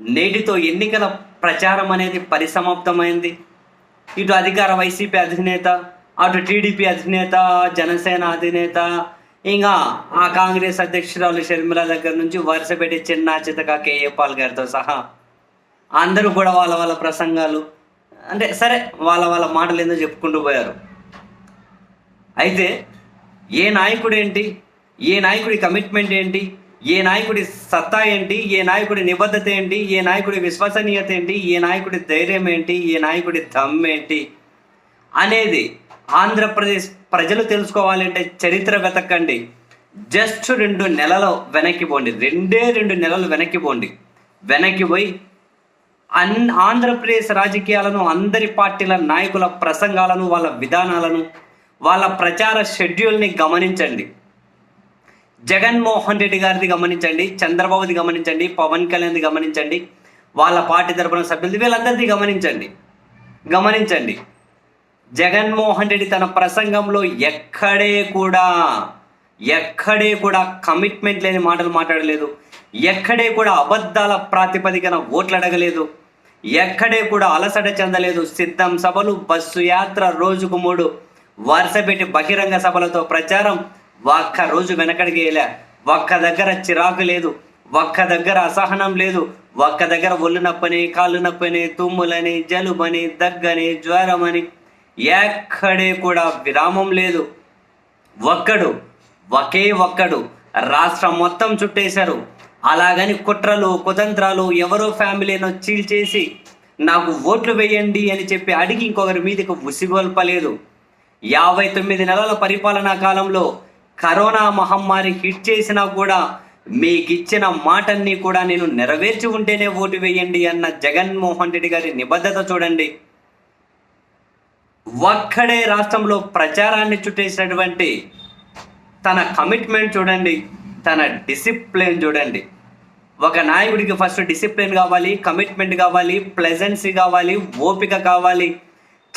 నేటితో ఎన్నికల ప్రచారం అనేది పరిసమాప్తమైంది. ఇటు అధికార వైసీపీ అధినేత అటు టీడీపీ అధినేత జనసేన అధినేత ఇంకా ఆ కాంగ్రెస్ అధ్యక్షురాలు షర్మిల దగ్గర నుంచి వరుస పెట్టి చిన్న చితక కేఏ పాల్ గారితో సహా అందరూ కూడా వాళ్ళ వాళ్ళ ప్రసంగాలు అంటే సరే వాళ్ళ వాళ్ళ మాటలు ఏందో చెప్పుకుంటూ పోయారు. అయితే ఏ నాయకుడు ఏంటి ఏ నాయకుడి కమిట్మెంట్ ఏంటి? ఏ నాయకుడి సత్తా ఏంటి? ఏ నాయకుడి నిబద్ధత ఏంటి? ఏ నాయకుడి విశ్వసనీయత ఏంటి? ఏ నాయకుడి ధైర్యం ఏంటి? ఏ నాయకుడి దమ్ ఏంటి? అనేది ఆంధ్రప్రదేశ్ ప్రజలు తెలుసుకోవాలంటే చరిత్ర వెతకండి. జస్ట్ రెండు నెలలు వెనక్కి పోండి. రెండే రెండు నెలలు వెనక్కి పోండి. వెనక్కి పోయి అన్ ఆంధ్రప్రదేశ్ రాజకీయాలను అందరి పార్టీల నాయకుల ప్రసంగాలను వాళ్ళ విధానాలను వాళ్ళ ప్రచార షెడ్యూల్ని గమనించండి. జగన్మోహన్ రెడ్డి గారిది గమనించండి చంద్రబాబుది గమనించండి పవన్ కళ్యాణ్ది గమనించండి వాళ్ళ పార్టీ తరపున సభ్యులు వీళ్ళందరిది గమనించండి. గమనించండి. జగన్మోహన్ రెడ్డి తన ప్రసంగంలో ఎక్కడే కూడా ఎక్కడే కూడా కమిట్మెంట్ లేని మాటలు మాట్లాడలేదు. ఎక్కడే కూడా అబద్ధాల ప్రాతిపదికన ఓట్లు అడగలేదు ఎక్కడే కూడా అలసట చెందలేదు. సిద్ధం సభలు బస్సు యాత్ర రోజుకు మూడు. వరుస పెట్టి బహిరంగ సభలతో ప్రచారం ఒక్క రోజు వెనకడికి వెళ్ళా. ఒక్క దగ్గర చిరాకు లేదు. ఒక్క దగ్గర అసహనం లేదు. ఒక్క దగ్గర ఒళ్ళు నొప్పని కాళ్ళు నొప్పని తుమ్ములని జలుబని దగ్గని జ్వరమని ఎక్కడే కూడా విరామం లేదు. ఒక్కడు ఒకే ఒక్కడు రాష్ట్రం మొత్తం చుట్టేశారు. అలాగని కుట్రలు కుతంత్రాలు ఎవరో ఫ్యామిలీనో చీల్చేసి నాకు ఓట్లు వేయండి అని చెప్పి అడిగి ఇంకొకరి మీదకి ఉసిగొల్పలేదు. యాభై తొమ్మిది నెలల పరిపాలనా కాలంలో కరోనా మహమ్మారి హిట్ చేసినా కూడా మీకు ఇచ్చిన మాటన్ని కూడా నేను నెరవేర్చి ఉంటేనే ఓటు వేయండి అన్న జగన్మోహన్ రెడ్డి గారి నిబద్ధత చూడండి. ఒక్కడే రాష్ట్రంలో ప్రచారాన్ని చుట్టేసినటువంటి తన కమిట్మెంట్ చూడండి తన డిసిప్లిన్ చూడండి. ఒక నాయకుడికి ఫస్ట్ డిసిప్లిన్ కావాలి కమిట్మెంట్ కావాలి ప్లెజెన్సీ కావాలి ఓపిక కావాలి.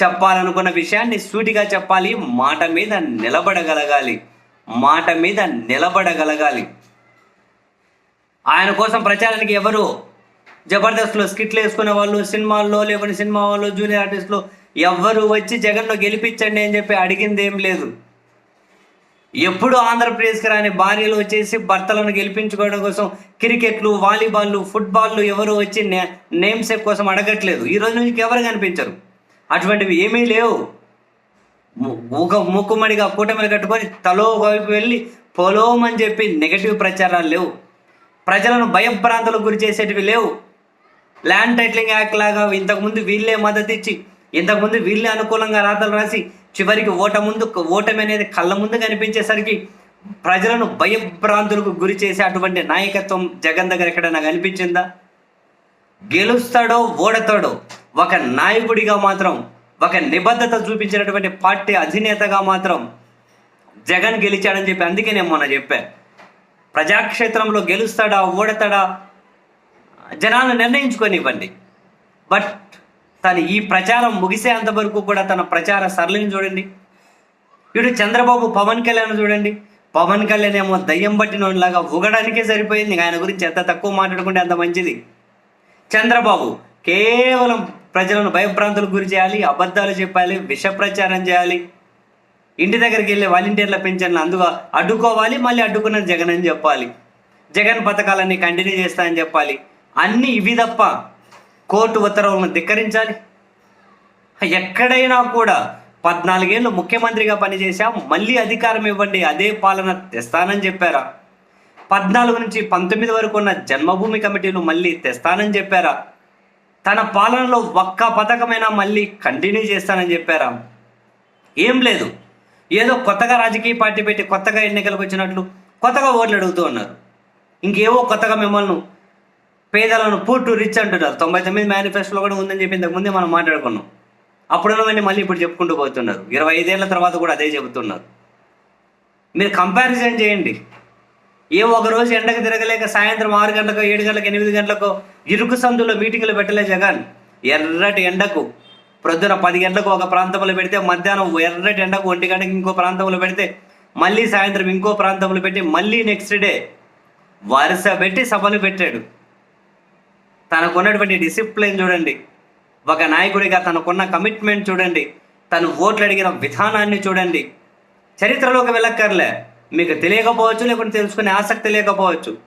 చెప్పాలనుకున్న విషయాన్ని సూటిగా చెప్పాలి మాట మీద నిలబడగలగాలి. మాట మీద నిలబడగలగాలి. ఆయన కోసం ప్రచారానికి ఎవరు? జబర్దస్త్లో స్కిట్లు వేసుకునే వాళ్ళు సినిమాల్లో లేకపోతే సినిమా వాళ్ళు జూనియర్ ఆర్టిస్టులు ఎవ్వరు వచ్చి జగన్లో గెలిపించండి అని చెప్పి అడిగింది ఏం లేదు. ఎప్పుడు ఆంధ్రప్రదేశ్కి రాని భార్యలు వచ్చేసి భర్తలను గెలిపించుకోవడం కోసం క్రికెట్లు వాలీబాల్లు ఫుట్బాల్లు ఎవరు వచ్చి నే నేమ్ సేప్ కోసం అడగట్లేదు. ఈ రోజు నుంచి ఎవరు కనిపించరు? అటువంటివి ఏమీ లేవు. ము- మూకుమ్మడిగా కూటమిలు కట్టుకొని తలో వైపు వెళ్ళి పొలోమని చెప్పి నెగటివ్ ప్రచారాలు లేవు. ప్రజలను భయభ్రాంతులకు గురి చేసేటివి లేవు. ల్యాండ్ టైటిలింగ్ యాక్ట్ లాగా ఇంతకుముందు వీళ్ళే మద్దతు ఇచ్చి ఇంతకుముందు వీళ్ళే అనుకూలంగా రాతలు రాసి చివరికి ఓట ముందు ఓటమి అనేది కళ్ళ ముందు కనిపించేసరికి ప్రజలను భయభ్రాంతులకు గురి చేసే అటువంటి నాయకత్వం జగన్ దగ్గర ఎక్కడైనా కనిపించిందా? గెలుస్తాడో ఓడతాడో ఒక నాయకుడిగా మాత్రం ఒక నిబద్ధత చూపించినటువంటి పార్టీ అధినేతగా మాత్రం జగన్ గెలిచాడని చెప్పి అందుకే నేను మొన్న చెప్పాను ప్రజాక్షేత్రంలో గెలుస్తాడా ఓడతాడా జనాలు నిర్ణయించుకొనివ్వండి. బట్ తను ఈ ప్రచారం ముగిసేంత వరకు కూడా తన ప్రచార సరళిని చూడండి. ఇటు చంద్రబాబు పవన్ కళ్యాణ్ చూడండి. పవన్ కళ్యాణ్ ఏమో దయ్యం పట్టినలాగా ఉగడానికే సరిపోయింది. ఆయన గురించి ఎంత తక్కువ మాట్లాడుకుంటే అంత మంచిది. చంద్రబాబు కేవలం ప్రజలను భయభ్రాంతులకు గురి చేయాలి అబద్ధాలు చెప్పాలి విష ప్రచారం చేయాలి. ఇంటి దగ్గరికి వెళ్ళే వాలంటీర్ల పెన్షన్లు అందుగా అడ్డుకోవాలి మళ్ళీ అడ్డుకున్న జగన్ అని చెప్పాలి. జగన్ పథకాలన్నీ కంటిన్యూ చేస్తా అని చెప్పాలి. అన్నీ ఇవి తప్ప కోర్టు ఉత్తర్వులను ధిక్కరించాలి. ఎక్కడైనా కూడా పద్నాలుగేళ్ళు ముఖ్యమంత్రిగా పనిచేశాం మళ్ళీ అధికారం ఇవ్వండి అదే పాలన తెస్తానని చెప్పారా? పద్నాలుగు నుంచి పంతొమ్మిది వరకు ఉన్న జన్మభూమి కమిటీలు మళ్ళీ తెస్తానని చెప్పారా? తన పాలనలో ఒక్క పథకమైనా మళ్ళీ కంటిన్యూ చేస్తానని చెప్పారా? ఏం లేదు. ఏదో కొత్తగా రాజకీయ పార్టీ పెట్టి కొత్తగా ఎన్నికలకు వచ్చినట్లు కొత్తగా ఓట్లు అడుగుతూ ఉన్నారు. ఇంకేవో కొత్తగా మిమ్మల్ని పేదలను పూర్టు రిచ్ అంటున్నారు. తొంభై తొమ్మిది మేనిఫెస్టోలో కూడా ఉందని చెప్పి ఇంతకుముందే మనం మాట్లాడుకున్నాం. అప్పుడున్నవన్నీ మళ్ళీ ఇప్పుడు చెప్పుకుంటూ పోతున్నారు. ఇరవై ఐదేళ్ళ తర్వాత కూడా అదే చెబుతున్నారు. మీరు కంపారిజన్ చేయండి. ఏ ఒకరోజు ఎండకు తిరగలేక సాయంత్రం ఆరు గంటలకు ఏడు గంటలకు ఎనిమిది గంటలకు ఇరుకు సందులో మీటింగులు పెట్టలే జగన్. ఎర్రటి ఎండకు. ప్రొద్దున పది గంటలకు ఒక ప్రాంతంలో పెడితే మధ్యాహ్నం ఎర్రటి ఎండకు ఒంటి గంటకి ఇంకో ప్రాంతంలో పెడితే మళ్ళీ సాయంత్రం ఇంకో ప్రాంతంలో పెట్టి మళ్ళీ నెక్స్ట్ డే వరుస పెట్టి సభలు పెట్టాడు. తనకున్నటువంటి డిసిప్లిన్ చూడండి. ఒక నాయకుడిగా తనకున్న కమిట్మెంట్ చూడండి. తను ఓట్లు అడిగిన విధానాన్ని చూడండి. చరిత్రలోకి వెళ్ళక్కర్లే. మీకు తెలియకపోవచ్చు లేకుంటే తెలుసుకునే ఆసక్తి లేకపోవచ్చు.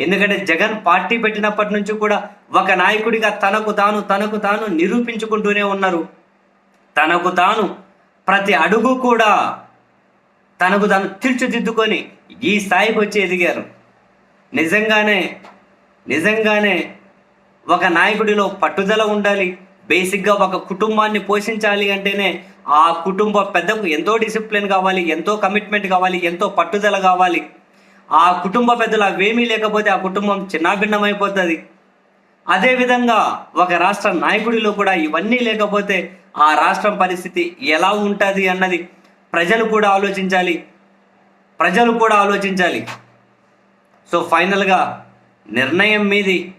ఎందుకంటే జగన్ పార్టీ పెట్టినప్పటి నుంచి కూడా ఒక నాయకుడిగా తనకు తాను తనకు తాను నిరూపించుకుంటూనే ఉన్నారు. తనకు తాను ప్రతి అడుగు కూడా తనకు తాను తీర్చిదిద్దుకొని ఈ స్థాయికి వచ్చి ఎదిగారు. నిజంగానే నిజంగానే ఒక నాయకుడిలో పట్టుదల ఉండాలి. బేసిక్గా ఒక కుటుంబాన్ని పోషించాలి అంటేనే ఆ కుటుంబ పెద్దకు ఎంతో డిసిప్లిన్ కావాలి ఎంతో కమిట్మెంట్ కావాలి ఎంతో పట్టుదల కావాలి. ఆ కుటుంబ పెద్దలు అవేమీ లేకపోతే ఆ కుటుంబం చిన్నాభిన్నమైపోతుంది. అదేవిధంగా ఒక రాష్ట్ర నాయకుడిలో కూడా ఇవన్నీ లేకపోతే ఆ రాష్ట్రం పరిస్థితి ఎలా ఉంటుంది అన్నది ప్రజలు కూడా ఆలోచించాలి. ప్రజలు కూడా ఆలోచించాలి. సో ఫైనల్గా నిర్ణయం మీది.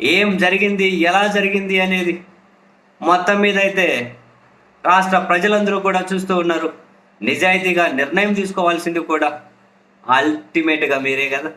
ఏం జరిగింది ఎలా జరిగింది అనేది మొత్తం మీద అయితే రాష్ట్ర ప్రజలందరూ కూడా చూస్తూ ఉన్నారు. నిజాయితీగా నిర్ణయం తీసుకోవాల్సింది కూడా అల్టిమేట్గా మీరే కదా.